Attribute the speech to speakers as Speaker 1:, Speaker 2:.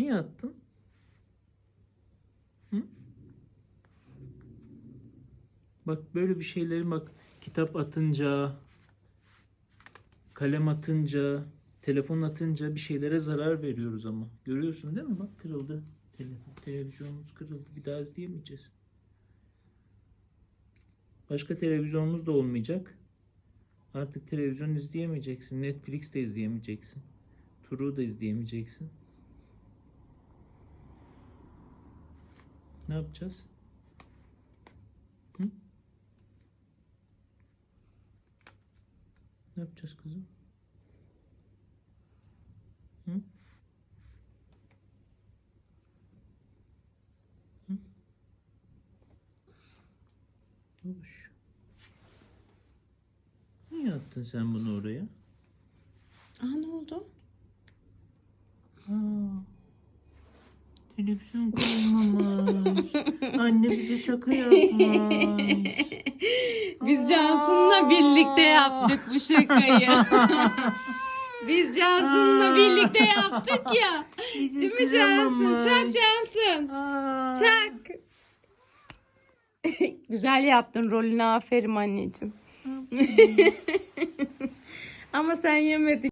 Speaker 1: Niye attın? Hı? Bak böyle bir şeyleri bak kitap atınca, kalem atınca, telefon atınca bir şeylere zarar veriyoruz ama. Görüyorsun değil mi? Bak kırıldı. Telefon, televizyonumuz kırıldı. Bir daha izleyemeyeceğiz. Başka televizyonumuz da olmayacak. Artık televizyon izleyemeyeceksin. Netflix de izleyemeyeceksin. Turu da izleyemeyeceksin. Ne yapacağız? Hı? Ne yapacağız kızım? Hı? Hı? Babuş. Niye attın sen bunu oraya?
Speaker 2: Aa ne oldu?
Speaker 1: Aa, televizyon kırılmamış. Bize şaka yapmış.
Speaker 2: Biz Cansu'nla birlikte yaptık bu şakayı. Biz Cansu'nla birlikte yaptık ya. Değil mi Cansu?
Speaker 1: kıramamış.
Speaker 2: Çak Cansu.
Speaker 1: Aa.
Speaker 2: Çak. Güzel yaptın rolünü aferin anneciğim. Ama sen yemedin.